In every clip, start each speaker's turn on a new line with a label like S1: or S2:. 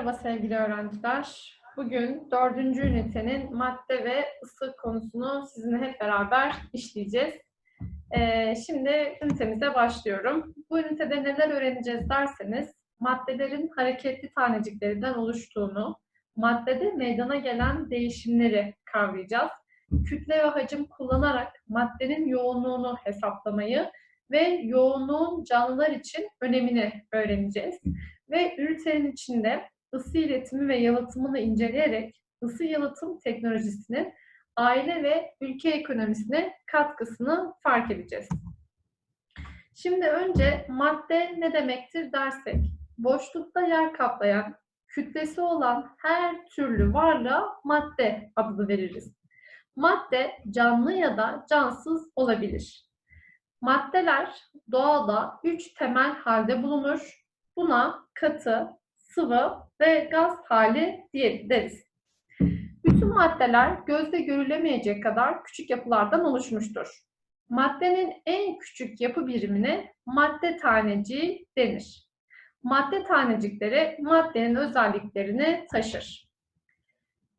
S1: Merhaba sevgili öğrenciler. Bugün dördüncü ünitenin madde ve ısı konusunu sizinle hep beraber işleyeceğiz. Ee, şimdi ünitemize başlıyorum. Bu ünitede neler öğreneceğiz derseniz, maddelerin hareketli taneciklerinden oluştuğunu, maddede meydana gelen değişimleri kavrayacağız. Kütle ve hacim kullanarak maddenin yoğunluğunu hesaplamayı ve yoğunluğun canlılar için önemini öğreneceğiz. Ve ünitenin içinde ısı iletimi ve yalıtımını inceleyerek ısı yalıtım teknolojisinin aile ve ülke ekonomisine katkısını fark edeceğiz. Şimdi önce madde ne demektir dersek, boşlukta yer kaplayan, kütlesi olan her türlü varlığa madde adını veririz. Madde canlı ya da cansız olabilir. Maddeler doğada üç temel halde bulunur. Buna katı, sıvı ve gaz hali diye. Bütün maddeler gözle görülemeyecek kadar küçük yapılardan oluşmuştur. Maddenin en küçük yapı birimine madde taneciği denir. Madde tanecikleri maddenin özelliklerini taşır.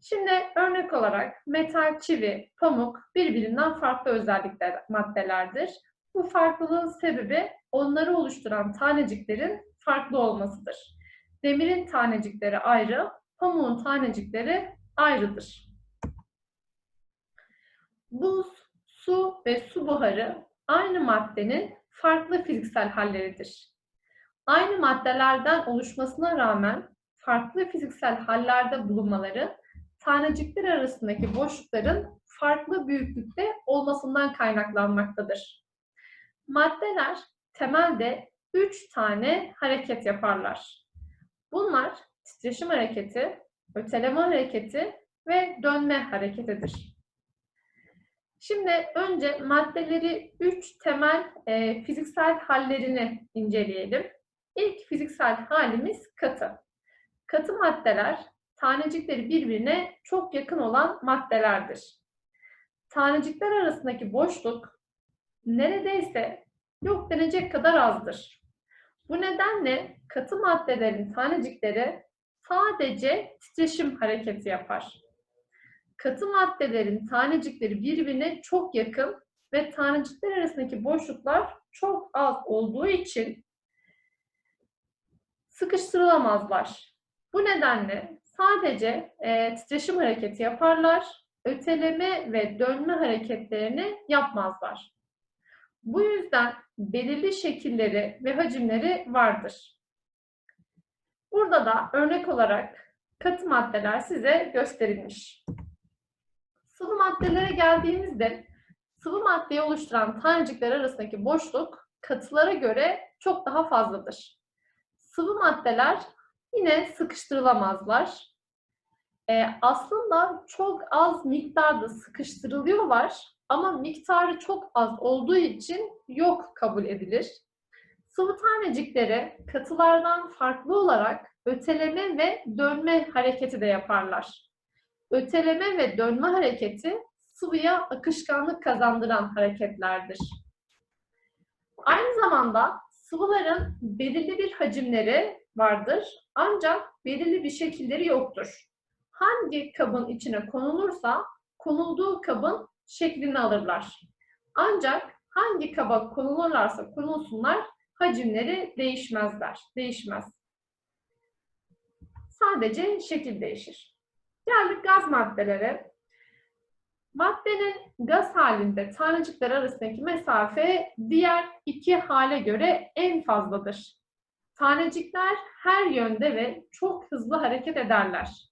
S1: Şimdi örnek olarak metal, çivi, pamuk birbirinden farklı özellikler maddelerdir. Bu farklılığın sebebi onları oluşturan taneciklerin farklı olmasıdır. Demirin tanecikleri ayrı, pamuğun tanecikleri ayrıdır. Buz, su ve su buharı aynı maddenin farklı fiziksel halleridir. Aynı maddelerden oluşmasına rağmen farklı fiziksel hallerde bulunmaları tanecikler arasındaki boşlukların farklı büyüklükte olmasından kaynaklanmaktadır. Maddeler temelde üç tane hareket yaparlar. Bunlar titreşim hareketi, öteleme hareketi ve dönme hareketidir. Şimdi önce maddeleri üç temel e, fiziksel hallerini inceleyelim. İlk fiziksel halimiz katı. Katı maddeler tanecikleri birbirine çok yakın olan maddelerdir. Tanecikler arasındaki boşluk neredeyse yok denecek kadar azdır. Bu nedenle katı maddelerin tanecikleri sadece titreşim hareketi yapar. Katı maddelerin tanecikleri birbirine çok yakın ve tanecikler arasındaki boşluklar çok az olduğu için sıkıştırılamazlar. Bu nedenle sadece e, titreşim hareketi yaparlar, öteleme ve dönme hareketlerini yapmazlar. Bu yüzden belirli şekilleri ve hacimleri vardır. Burada da örnek olarak katı maddeler size gösterilmiş. Sıvı maddelere geldiğimizde sıvı maddeyi oluşturan tanecikler arasındaki boşluk katılara göre çok daha fazladır. Sıvı maddeler yine sıkıştırılamazlar. Ee, aslında çok az miktarda sıkıştırılıyorlar ama miktarı çok az olduğu için yok kabul edilir. Sıvı tanecikleri katılardan farklı olarak öteleme ve dönme hareketi de yaparlar. Öteleme ve dönme hareketi sıvıya akışkanlık kazandıran hareketlerdir. Aynı zamanda sıvıların belirli bir hacimleri vardır ancak belirli bir şekilleri yoktur. Hangi kabın içine konulursa konulduğu kabın şeklini alırlar. Ancak hangi kaba konulurlarsa konulsunlar hacimleri değişmezler. Değişmez. Sadece şekil değişir. Geldik gaz maddelere. Maddenin gaz halinde tanecikler arasındaki mesafe diğer iki hale göre en fazladır. Tanecikler her yönde ve çok hızlı hareket ederler.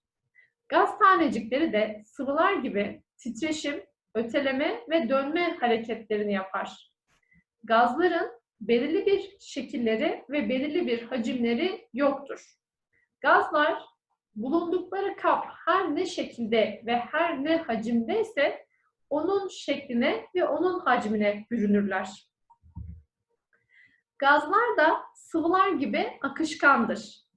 S1: Gaz tanecikleri de sıvılar gibi titreşim, öteleme ve dönme hareketlerini yapar. Gazların belirli bir şekilleri ve belirli bir hacimleri yoktur. Gazlar bulundukları kap her ne şekilde ve her ne hacimdeyse onun şekline ve onun hacmine bürünürler. Gazlar da sıvılar gibi akışkandır.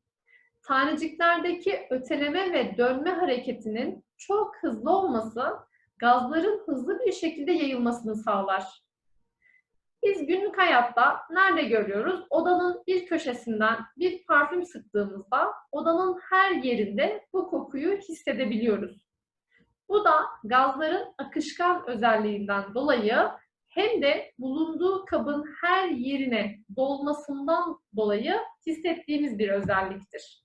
S1: Taneciklerdeki öteleme ve dönme hareketinin çok hızlı olması gazların hızlı bir şekilde yayılmasını sağlar. Biz günlük hayatta nerede görüyoruz? Odanın bir köşesinden bir parfüm sıktığımızda odanın her yerinde bu kokuyu hissedebiliyoruz. Bu da gazların akışkan özelliğinden dolayı hem de bulunduğu kabın her yerine dolmasından dolayı hissettiğimiz bir özelliktir.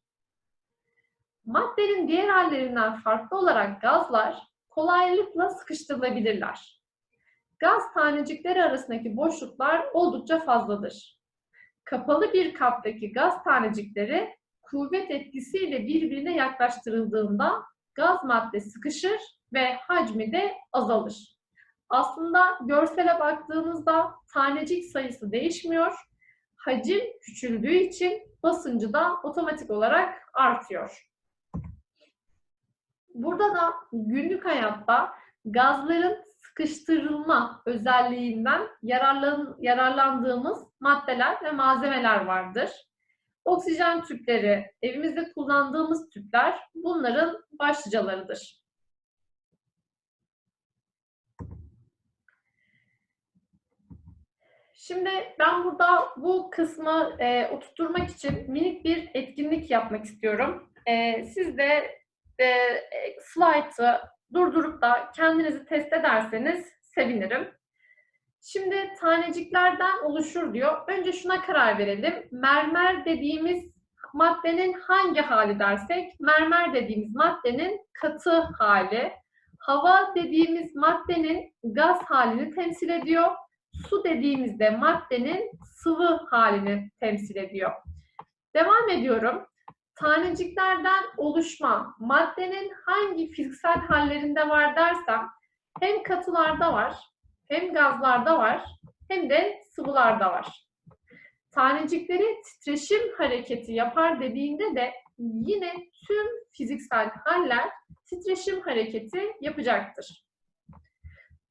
S1: Maddenin diğer hallerinden farklı olarak gazlar kolaylıkla sıkıştırılabilirler. Gaz tanecikleri arasındaki boşluklar oldukça fazladır. Kapalı bir kaptaki gaz tanecikleri kuvvet etkisiyle birbirine yaklaştırıldığında gaz madde sıkışır ve hacmi de azalır. Aslında görsele baktığınızda tanecik sayısı değişmiyor. Hacim küçüldüğü için basıncı da otomatik olarak artıyor. Burada da günlük hayatta gazların sıkıştırılma özelliğinden yararlan, yararlandığımız maddeler ve malzemeler vardır. Oksijen tüpleri, evimizde kullandığımız tüpler bunların başlıcalarıdır. Şimdi ben burada bu kısmı e, oturtturmak için minik bir etkinlik yapmak istiyorum. E, siz de e, slide'ı durdurup da kendinizi test ederseniz sevinirim. Şimdi taneciklerden oluşur diyor. Önce şuna karar verelim. Mermer dediğimiz maddenin hangi hali dersek, mermer dediğimiz maddenin katı hali, hava dediğimiz maddenin gaz halini temsil ediyor, su dediğimizde maddenin sıvı halini temsil ediyor. Devam ediyorum taneciklerden oluşma maddenin hangi fiziksel hallerinde var dersem hem katılarda var, hem gazlarda var, hem de sıvılarda var. Tanecikleri titreşim hareketi yapar dediğinde de yine tüm fiziksel haller titreşim hareketi yapacaktır.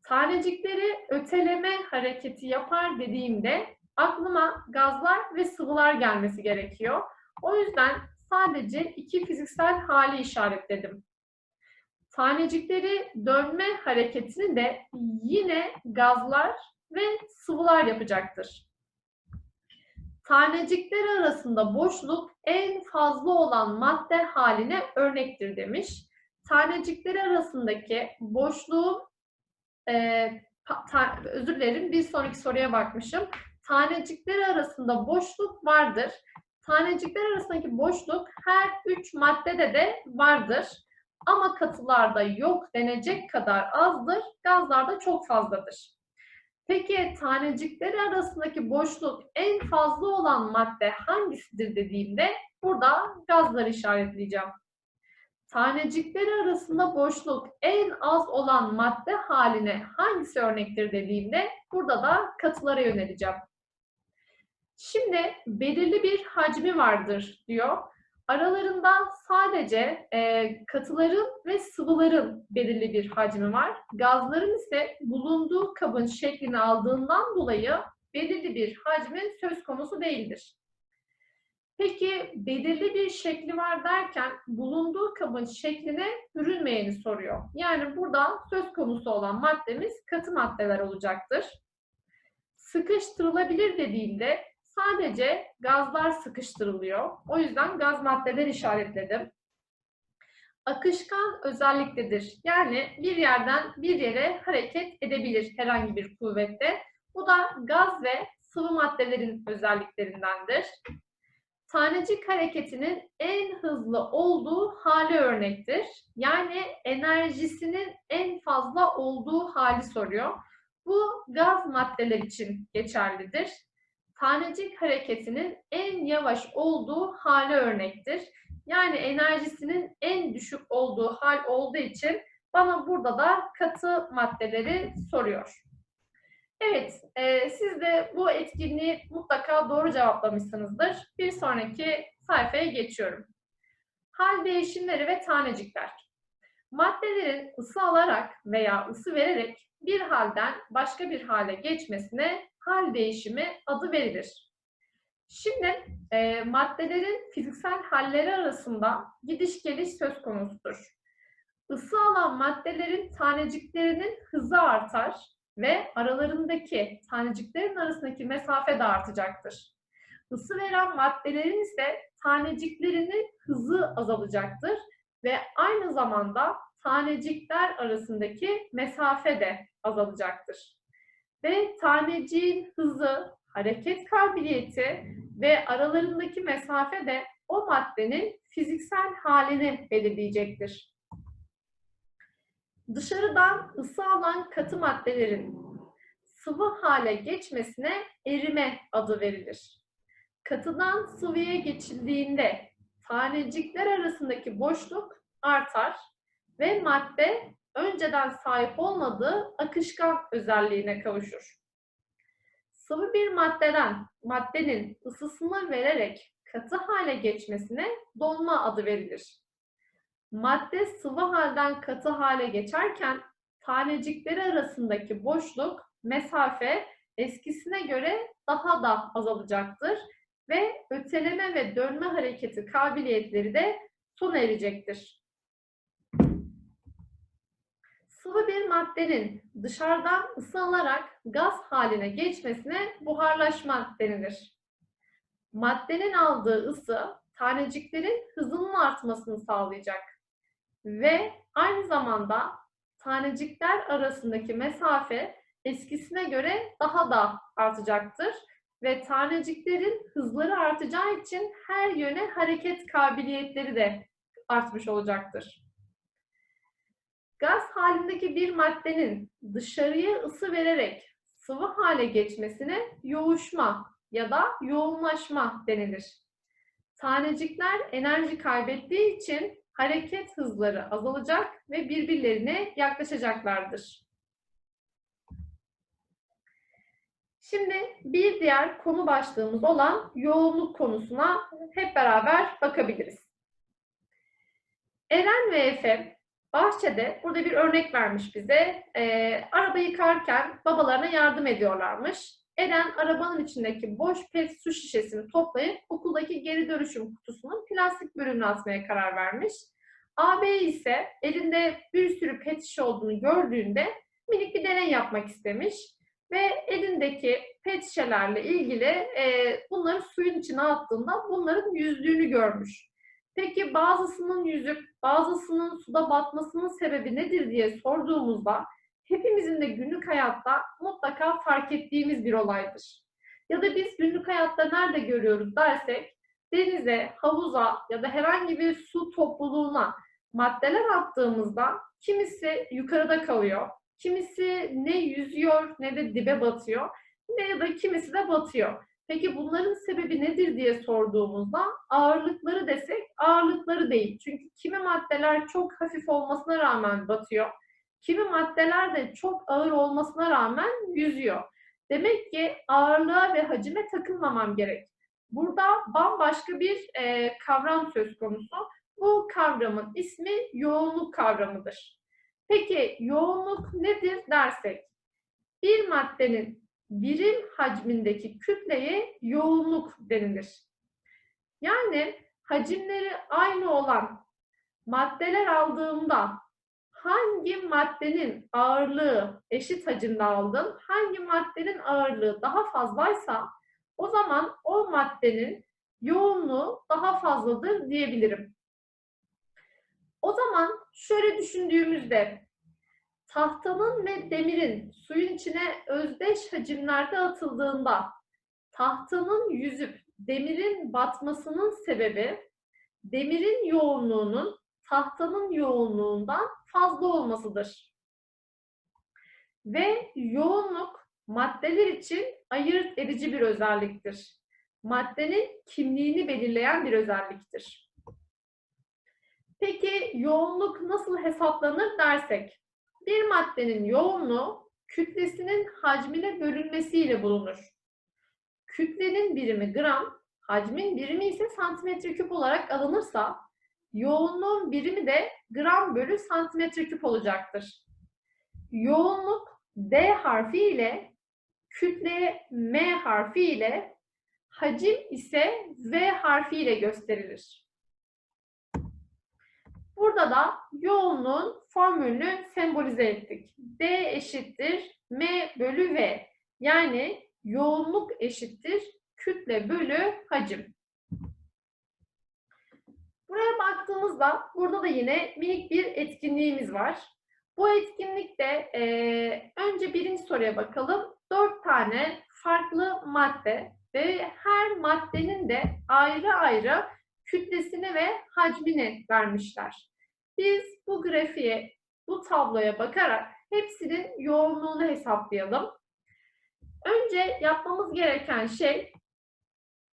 S1: Tanecikleri öteleme hareketi yapar dediğimde aklıma gazlar ve sıvılar gelmesi gerekiyor. O yüzden sadece iki fiziksel hali işaretledim. Tanecikleri dönme hareketini de yine gazlar ve sıvılar yapacaktır. Tanecikler arasında boşluk en fazla olan madde haline örnektir demiş. Tanecikleri arasındaki boşluğun e, ta, özür dilerim bir sonraki soruya bakmışım. Tanecikler arasında boşluk vardır Tanecikler arasındaki boşluk her üç maddede de vardır. Ama katılarda yok denecek kadar azdır, gazlarda çok fazladır. Peki tanecikler arasındaki boşluk en fazla olan madde hangisidir dediğimde burada gazları işaretleyeceğim. Tanecikler arasında boşluk en az olan madde haline hangisi örnektir dediğimde burada da katılara yöneleceğim. Şimdi belirli bir hacmi vardır diyor. Aralarında sadece e, katıların ve sıvıların belirli bir hacmi var. Gazların ise bulunduğu kabın şeklini aldığından dolayı belirli bir hacmin söz konusu değildir. Peki belirli bir şekli var derken bulunduğu kabın şekline bürünmeyeni soruyor. Yani burada söz konusu olan maddemiz katı maddeler olacaktır. Sıkıştırılabilir dediğimde sadece gazlar sıkıştırılıyor. O yüzden gaz maddeler işaretledim. Akışkan özelliktedir. Yani bir yerden bir yere hareket edebilir herhangi bir kuvvette. Bu da gaz ve sıvı maddelerin özelliklerindendir. Tanecik hareketinin en hızlı olduğu hali örnektir. Yani enerjisinin en fazla olduğu hali soruyor. Bu gaz maddeler için geçerlidir tanecik hareketinin en yavaş olduğu hali örnektir. Yani enerjisinin en düşük olduğu hal olduğu için bana burada da katı maddeleri soruyor. Evet, e, siz de bu etkinliği mutlaka doğru cevaplamışsınızdır. Bir sonraki sayfaya geçiyorum. Hal değişimleri ve tanecikler. Maddelerin ısı alarak veya ısı vererek bir halden başka bir hale geçmesine hal değişimi adı verilir. Şimdi e, maddelerin fiziksel halleri arasında gidiş geliş söz konusudur. Isı alan maddelerin taneciklerinin hızı artar, ve aralarındaki taneciklerin arasındaki mesafe de artacaktır. Isı veren maddelerin ise taneciklerinin hızı azalacaktır ve aynı zamanda tanecikler arasındaki mesafe de azalacaktır. Ve taneciğin hızı, hareket kabiliyeti ve aralarındaki mesafe de o maddenin fiziksel halini belirleyecektir. Dışarıdan ısı alan katı maddelerin sıvı hale geçmesine erime adı verilir. Katıdan sıvıya geçildiğinde tanecikler arasındaki boşluk artar ve madde önceden sahip olmadığı akışkan özelliğine kavuşur. Sıvı bir maddeden maddenin ısısını vererek katı hale geçmesine donma adı verilir. Madde sıvı halden katı hale geçerken tanecikleri arasındaki boşluk, mesafe eskisine göre daha da azalacaktır ve öteleme ve dönme hareketi kabiliyetleri de sona erecektir. Sıvı bir maddenin dışarıdan ısı alarak gaz haline geçmesine buharlaşma denilir. Maddenin aldığı ısı taneciklerin hızının artmasını sağlayacak ve aynı zamanda tanecikler arasındaki mesafe eskisine göre daha da artacaktır ve taneciklerin hızları artacağı için her yöne hareket kabiliyetleri de artmış olacaktır. Gaz halindeki bir maddenin dışarıya ısı vererek sıvı hale geçmesine yoğuşma ya da yoğunlaşma denilir. Tanecikler enerji kaybettiği için hareket hızları azalacak ve birbirlerine yaklaşacaklardır. Şimdi bir diğer konu başlığımız olan yoğunluk konusuna hep beraber bakabiliriz. Eren ve Efe bahçede, burada bir örnek vermiş bize, e, araba yıkarken babalarına yardım ediyorlarmış. Eren arabanın içindeki boş pet su şişesini toplayıp okuldaki geri dönüşüm kutusunun plastik bölümüne atmaya karar vermiş. AB ise elinde bir sürü pet şişe olduğunu gördüğünde minik bir deney yapmak istemiş ve elindeki pet şişelerle ilgili e, bunları suyun içine attığında bunların yüzdüğünü görmüş. Peki bazısının yüzüp bazısının suda batmasının sebebi nedir diye sorduğumuzda hepimizin de günlük hayatta mutlaka fark ettiğimiz bir olaydır. Ya da biz günlük hayatta nerede görüyoruz dersek denize, havuza ya da herhangi bir su topluluğuna maddeler attığımızda kimisi yukarıda kalıyor, kimisi ne yüzüyor ne de dibe batıyor ne ya da kimisi de batıyor. Peki bunların sebebi nedir diye sorduğumuzda ağırlıkları desek ağırlıkları değil. Çünkü kimi maddeler çok hafif olmasına rağmen batıyor. Kimi maddeler de çok ağır olmasına rağmen yüzüyor. Demek ki ağırlığa ve hacime takılmamam gerek. Burada bambaşka bir e, kavram söz konusu. Bu kavramın ismi yoğunluk kavramıdır. Peki yoğunluk nedir dersek? Bir maddenin birim hacmindeki kütleye yoğunluk denilir. Yani hacimleri aynı olan maddeler aldığımda hangi maddenin ağırlığı eşit hacimde aldım, hangi maddenin ağırlığı daha fazlaysa o zaman o maddenin yoğunluğu daha fazladır diyebilirim. O zaman şöyle düşündüğümüzde tahtanın ve demirin suyun içine özdeş hacimlerde atıldığında tahtanın yüzüp demirin batmasının sebebi demirin yoğunluğunun tahtanın yoğunluğundan fazla olmasıdır. Ve yoğunluk maddeler için ayırt edici bir özelliktir. Maddenin kimliğini belirleyen bir özelliktir. Peki yoğunluk nasıl hesaplanır dersek? Bir maddenin yoğunluğu kütlesinin hacmine bölünmesiyle bulunur. Kütlenin birimi gram, hacmin birimi ise santimetre küp olarak alınırsa yoğunluğun birimi de gram bölü santimetre küp olacaktır. Yoğunluk D harfi ile, kütle M harfi ile, hacim ise V harfi ile gösterilir. Burada da yoğunluğun formülünü sembolize ettik. D eşittir M bölü V. Yani yoğunluk eşittir kütle bölü hacim. Buraya baktığımızda burada da yine minik bir etkinliğimiz var. Bu etkinlikte e, önce birinci soruya bakalım. Dört tane farklı madde ve her maddenin de ayrı ayrı kütlesini ve hacmini vermişler. Biz bu grafiğe, bu tabloya bakarak hepsinin yoğunluğunu hesaplayalım. Önce yapmamız gereken şey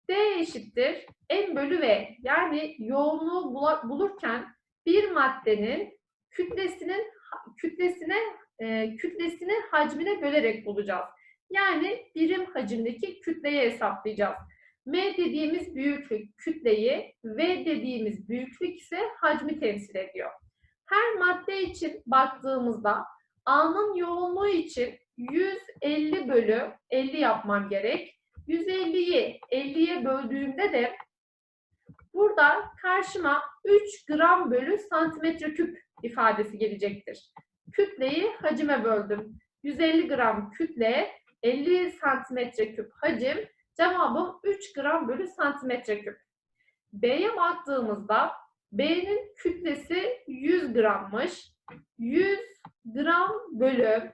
S1: D eşittir M bölü V. Yani yoğunluğu bulurken bir maddenin kütlesinin kütlesine e, kütlesini hacmine bölerek bulacağız. Yani birim hacimdeki kütleyi hesaplayacağız. M dediğimiz büyüklük kütleyi, V dediğimiz büyüklük ise hacmi temsil ediyor. Her madde için baktığımızda A'nın yoğunluğu için 150 bölü 50 yapmam gerek. 150'yi 50'ye böldüğümde de burada karşıma 3 gram bölü santimetre küp ifadesi gelecektir. Kütleyi hacime böldüm. 150 gram kütle, 50 santimetre küp hacim. Cevabım 3 gram bölü santimetre küp. B'ye baktığımızda B'nin kütlesi 100 grammış. 100 gram bölü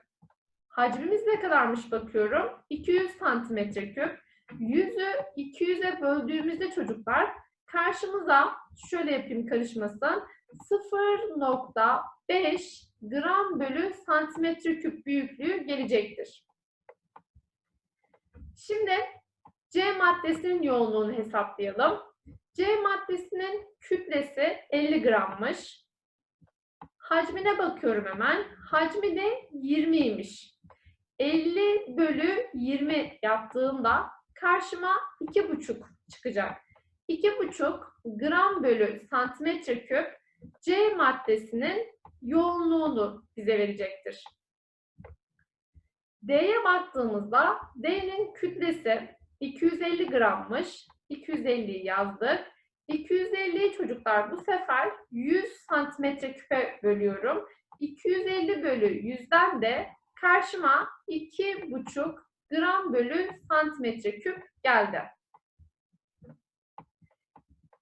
S1: hacmimiz ne kadarmış bakıyorum. 200 santimetre küp. 100'ü 200'e böldüğümüzde çocuklar karşımıza şöyle yapayım karışmasın. 0.5 gram bölü santimetre küp büyüklüğü gelecektir. Şimdi C maddesinin yoğunluğunu hesaplayalım. C maddesinin kütlesi 50 grammış. Hacmine bakıyorum hemen. Hacmi de 20'ymiş. 50 bölü 20 yaptığımda karşıma 2,5 çıkacak. 2,5 gram bölü santimetre küp C maddesinin yoğunluğunu bize verecektir. D'ye baktığımızda D'nin kütlesi 250 grammış. 250'yi yazdık. 250'yi çocuklar bu sefer 100 santimetre küpe bölüyorum. 250 bölü 100'den de karşıma 2,5 gram bölü santimetre küp geldi.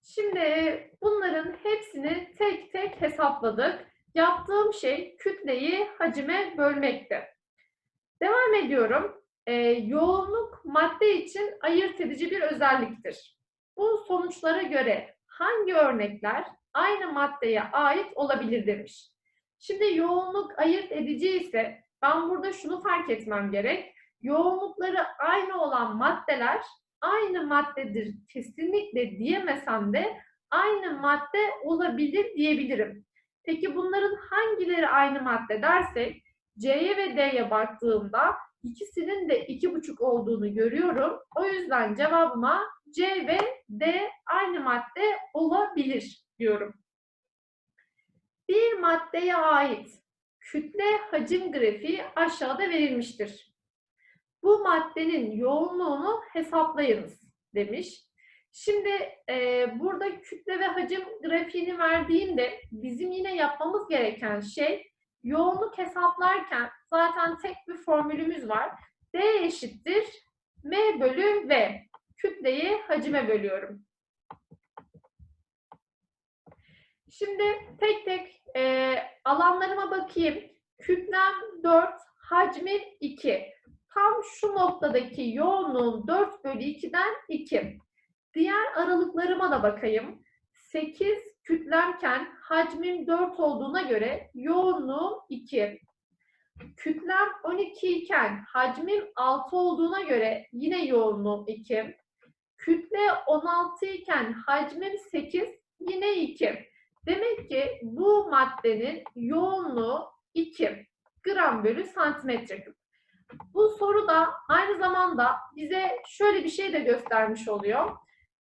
S1: Şimdi bunların hepsini tek tek hesapladık. Yaptığım şey kütleyi hacime bölmekti. Devam ediyorum. Ee, yoğunluk madde için ayırt edici bir özelliktir. Bu sonuçlara göre hangi örnekler aynı maddeye ait olabilir demiş. Şimdi yoğunluk ayırt edici ise ben burada şunu fark etmem gerek. Yoğunlukları aynı olan maddeler aynı maddedir kesinlikle diyemesem de aynı madde olabilir diyebilirim. Peki bunların hangileri aynı madde dersek C'ye ve D'ye baktığımda ikisinin de iki buçuk olduğunu görüyorum. O yüzden cevabıma C ve D aynı madde olabilir diyorum. Bir maddeye ait kütle hacim grafiği aşağıda verilmiştir bu maddenin yoğunluğunu hesaplayınız demiş. Şimdi e, burada kütle ve hacim grafiğini verdiğimde bizim yine yapmamız gereken şey yoğunluk hesaplarken zaten tek bir formülümüz var. D eşittir M bölü V. Kütleyi hacime bölüyorum. Şimdi tek tek e, alanlarıma bakayım. Kütlem 4, hacmi 2 tam şu noktadaki yoğunluğum 4 bölü 2'den 2. Diğer aralıklarıma da bakayım. 8 kütlemken hacmim 4 olduğuna göre yoğunluğum 2. Kütlem 12 iken hacmim 6 olduğuna göre yine yoğunluğum 2. Kütle 16 iken hacmim 8 yine 2. Demek ki bu maddenin yoğunluğu 2 gram bölü santimetre küp. Bu soru da aynı zamanda bize şöyle bir şey de göstermiş oluyor.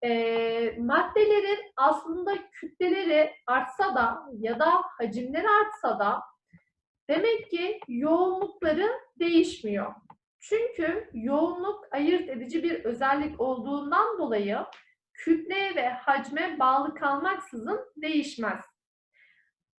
S1: E, maddelerin aslında kütleleri artsa da ya da hacimleri artsa da demek ki yoğunlukları değişmiyor. Çünkü yoğunluk ayırt edici bir özellik olduğundan dolayı kütleye ve hacme bağlı kalmaksızın değişmez.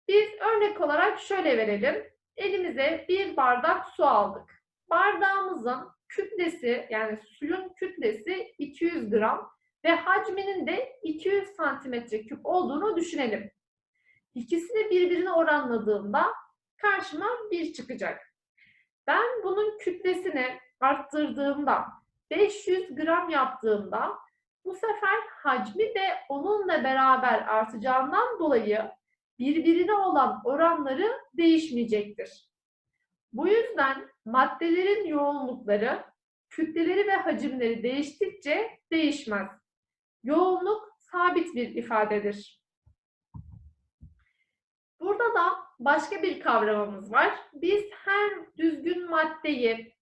S1: Biz örnek olarak şöyle verelim. Elimize bir bardak su aldık. bardağımızın kütlesi yani suyun kütlesi 200 gram ve hacminin de 200 santimetre küp olduğunu düşünelim. İkisini birbirine oranladığımda karşıma 1 çıkacak. Ben bunun kütlesini arttırdığımda 500 gram yaptığımda bu sefer hacmi de onunla beraber artacağından dolayı birbirine olan oranları değişmeyecektir. Bu yüzden maddelerin yoğunlukları, kütleleri ve hacimleri değiştikçe değişmez. Yoğunluk sabit bir ifadedir. Burada da başka bir kavramımız var. Biz her düzgün maddeyi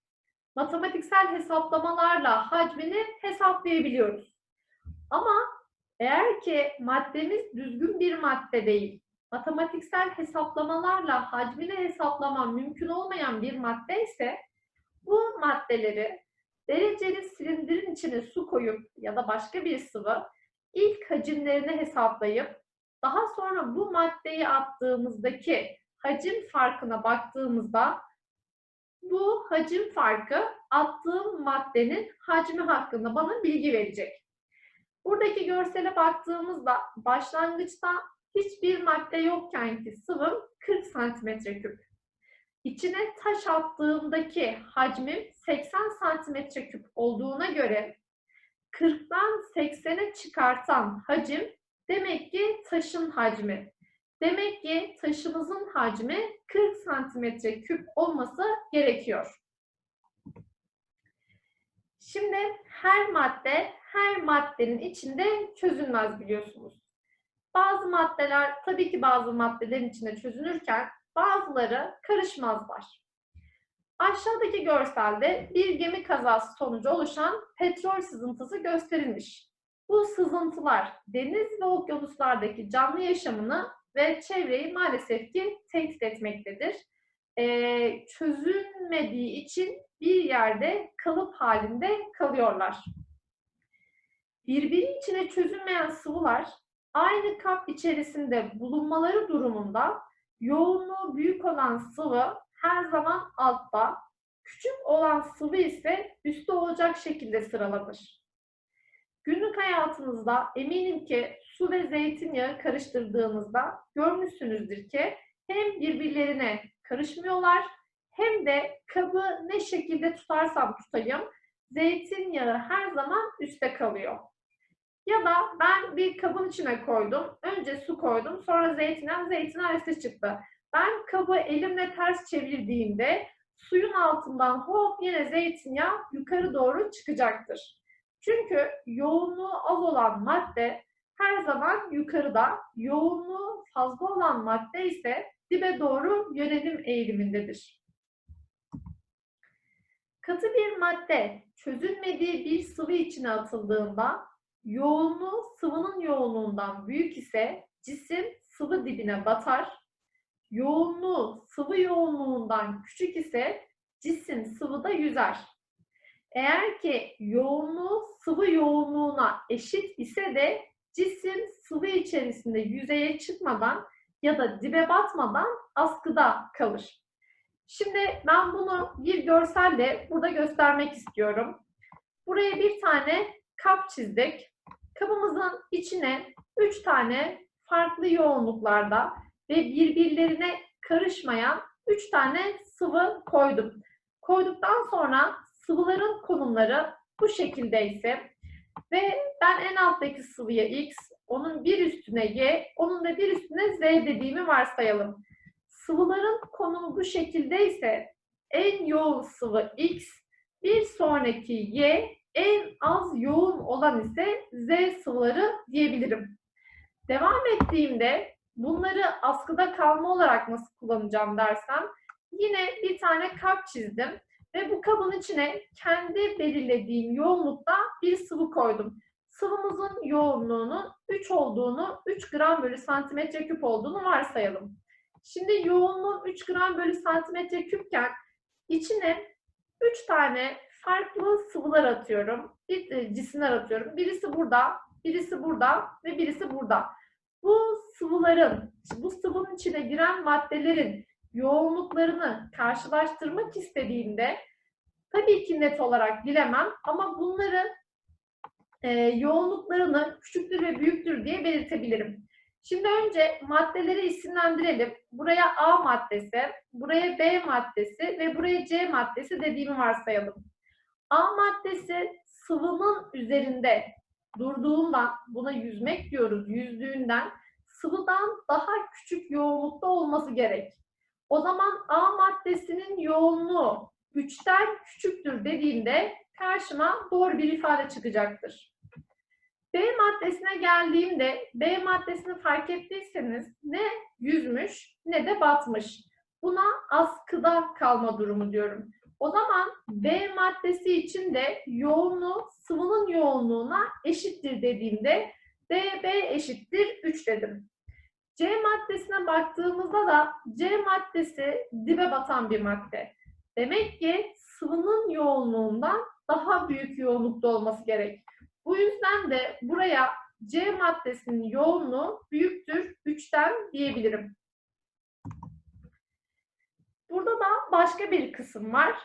S1: matematiksel hesaplamalarla hacmini hesaplayabiliyoruz. Ama eğer ki maddemiz düzgün bir madde değil, matematiksel hesaplamalarla hacmini hesaplama mümkün olmayan bir madde ise bu maddeleri dereceli silindirin içine su koyup ya da başka bir sıvı ilk hacimlerini hesaplayıp daha sonra bu maddeyi attığımızdaki hacim farkına baktığımızda bu hacim farkı attığım maddenin hacmi hakkında bana bilgi verecek. Buradaki görsele baktığımızda başlangıçta hiçbir madde yokken ki sıvım 40 santimetre küp. İçine taş attığımdaki hacmim 80 santimetre küp olduğuna göre 40'dan 80'e çıkartan hacim demek ki taşın hacmi. Demek ki taşımızın hacmi 40 santimetre küp olması gerekiyor. Şimdi her madde her maddenin içinde çözülmez biliyorsunuz. Bazı maddeler tabii ki bazı maddelerin içinde çözünürken bazıları karışmazlar. Aşağıdaki görselde bir gemi kazası sonucu oluşan petrol sızıntısı gösterilmiş. Bu sızıntılar deniz ve okyanuslardaki canlı yaşamını ve çevreyi maalesef ki tehdit etmektedir. Ee, çözülmediği için bir yerde kalıp halinde kalıyorlar. Birbiri içine çözülmeyen sıvılar aynı kap içerisinde bulunmaları durumunda yoğunluğu büyük olan sıvı her zaman altta, küçük olan sıvı ise üstte olacak şekilde sıralanır. Günlük hayatınızda eminim ki su ve zeytinyağı karıştırdığınızda görmüşsünüzdür ki hem birbirlerine karışmıyorlar hem de kabı ne şekilde tutarsam tutayım zeytinyağı her zaman üstte kalıyor. Ya da ben bir kabın içine koydum. Önce su koydum. Sonra zeytinyağı, zeytinyağı üste çıktı. Ben kabı elimle ters çevirdiğimde suyun altından hop yine zeytinyağı yukarı doğru çıkacaktır. Çünkü yoğunluğu az olan madde her zaman yukarıda, yoğunluğu fazla olan madde ise dibe doğru yönelim eğilimindedir. Katı bir madde çözülmediği bir sıvı içine atıldığında yoğunluğu sıvının yoğunluğundan büyük ise cisim sıvı dibine batar. Yoğunluğu sıvı yoğunluğundan küçük ise cisim sıvıda yüzer. Eğer ki yoğunluğu sıvı yoğunluğuna eşit ise de cisim sıvı içerisinde yüzeye çıkmadan ya da dibe batmadan askıda kalır. Şimdi ben bunu bir görselle burada göstermek istiyorum. Buraya bir tane kap çizdik. Kabımızın içine 3 tane farklı yoğunluklarda ve birbirlerine karışmayan 3 tane sıvı koydum. Koyduktan sonra sıvıların konumları bu şekilde ise ve ben en alttaki sıvıya X, onun bir üstüne Y, onun da bir üstüne Z dediğimi varsayalım. Sıvıların konumu bu şekilde ise en yoğun sıvı X, bir sonraki Y, en az yoğun olan ise Z sıvıları diyebilirim. Devam ettiğimde bunları askıda kalma olarak nasıl kullanacağım dersem yine bir tane kap çizdim ve bu kabın içine kendi belirlediğim yoğunlukta bir sıvı koydum. Sıvımızın yoğunluğunun 3 olduğunu, 3 gram bölü santimetre küp olduğunu varsayalım. Şimdi yoğunluğun 3 gram bölü santimetre küpken içine 3 tane farklı sıvılar atıyorum. Bir e, cisimler atıyorum. Birisi burada, birisi burada ve birisi burada. Bu sıvıların, bu sıvının içine giren maddelerin yoğunluklarını karşılaştırmak istediğimde Tabii ki net olarak bilemem ama bunları e, yoğunluklarını küçüktür ve büyüktür diye belirtebilirim. Şimdi önce maddeleri isimlendirelim. Buraya A maddesi, buraya B maddesi ve buraya C maddesi dediğimi varsayalım. A maddesi sıvının üzerinde durduğundan, buna yüzmek diyoruz, yüzdüğünden sıvıdan daha küçük yoğunlukta olması gerek. O zaman A maddesinin yoğunluğu 3'ten küçüktür dediğimde karşıma doğru bir ifade çıkacaktır. B maddesine geldiğimde B maddesini fark ettiyseniz ne yüzmüş ne de batmış. Buna askıda kalma durumu diyorum. O zaman B maddesi için de yoğunluğu sıvının yoğunluğuna eşittir dediğimde DB eşittir 3 dedim. C maddesine baktığımızda da C maddesi dibe batan bir madde. Demek ki sıvının yoğunluğundan daha büyük yoğunlukta olması gerek. Bu yüzden de buraya C maddesinin yoğunluğu büyüktür 3'ten diyebilirim. Burada da başka bir kısım var.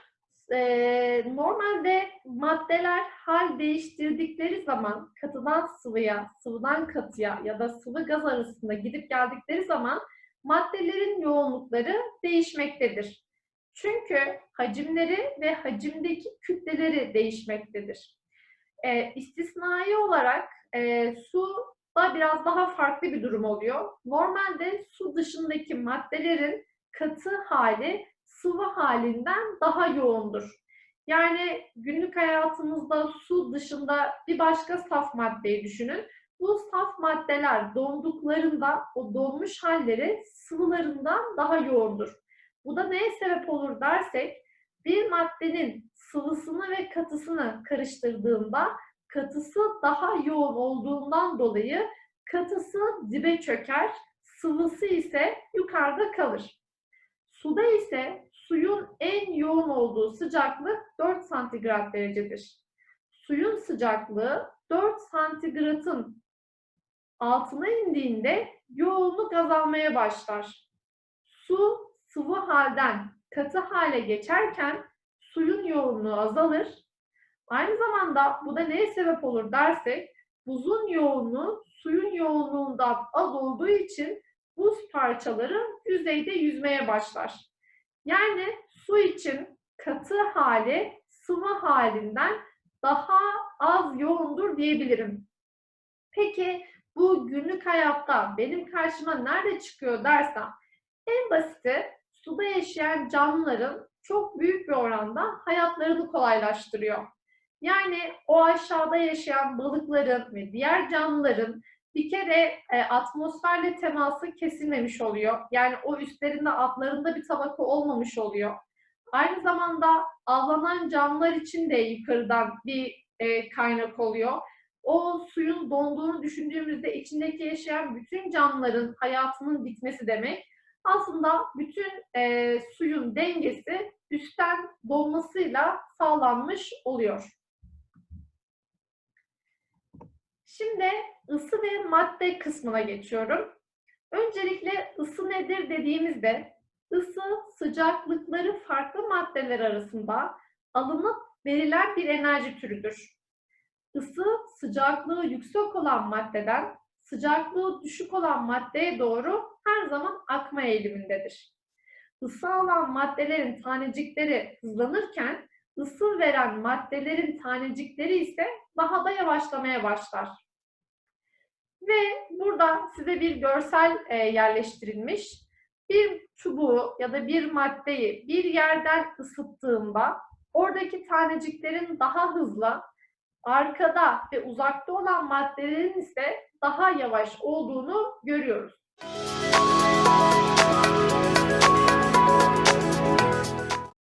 S1: Ee, normalde maddeler hal değiştirdikleri zaman katıdan sıvıya, sıvıdan katıya ya da sıvı gaz arasında gidip geldikleri zaman maddelerin yoğunlukları değişmektedir. Çünkü hacimleri ve hacimdeki kütleleri değişmektedir. E, istisnai olarak e, su da biraz daha farklı bir durum oluyor. Normalde su dışındaki maddelerin katı hali sıvı halinden daha yoğundur. Yani günlük hayatımızda su dışında bir başka saf maddeyi düşünün. Bu saf maddeler donduklarında o donmuş halleri sıvılarından daha yoğundur. Bu da neye sebep olur dersek bir maddenin sıvısını ve katısını karıştırdığında katısı daha yoğun olduğundan dolayı katısı dibe çöker, sıvısı ise yukarıda kalır. Suda ise suyun en yoğun olduğu sıcaklık 4 santigrat derecedir. Suyun sıcaklığı 4 santigratın altına indiğinde yoğunluk azalmaya başlar. Su sıvı halden katı hale geçerken suyun yoğunluğu azalır. Aynı zamanda bu da neye sebep olur dersek buzun yoğunluğu suyun yoğunluğundan az olduğu için buz parçaları yüzeyde yüzmeye başlar. Yani su için katı hali sıvı halinden daha az yoğundur diyebilirim. Peki bu günlük hayatta benim karşıma nerede çıkıyor dersem en basiti suda yaşayan canlıların çok büyük bir oranda hayatlarını kolaylaştırıyor. Yani o aşağıda yaşayan balıkların ve diğer canlıların bir kere e, atmosferle teması kesilmemiş oluyor. Yani o üstlerinde altlarında bir tabaka olmamış oluyor. Aynı zamanda avlanan canlılar için de yukarıdan bir e, kaynak oluyor. O suyun donduğunu düşündüğümüzde içindeki yaşayan bütün canlıların hayatının bitmesi demek. Aslında bütün e, suyun dengesi üstten dolmasıyla sağlanmış oluyor. Şimdi ısı ve madde kısmına geçiyorum. Öncelikle ısı nedir dediğimizde ısı sıcaklıkları farklı maddeler arasında alınıp verilen bir enerji türüdür. Isı sıcaklığı yüksek olan maddeden sıcaklığı düşük olan maddeye doğru her zaman akma eğilimindedir. Isı alan maddelerin tanecikleri hızlanırken ısı veren maddelerin tanecikleri ise daha da yavaşlamaya başlar. Ve burada size bir görsel e, yerleştirilmiş. Bir çubuğu ya da bir maddeyi bir yerden ısıttığımda oradaki taneciklerin daha hızlı, arkada ve uzakta olan maddelerin ise daha yavaş olduğunu görüyoruz.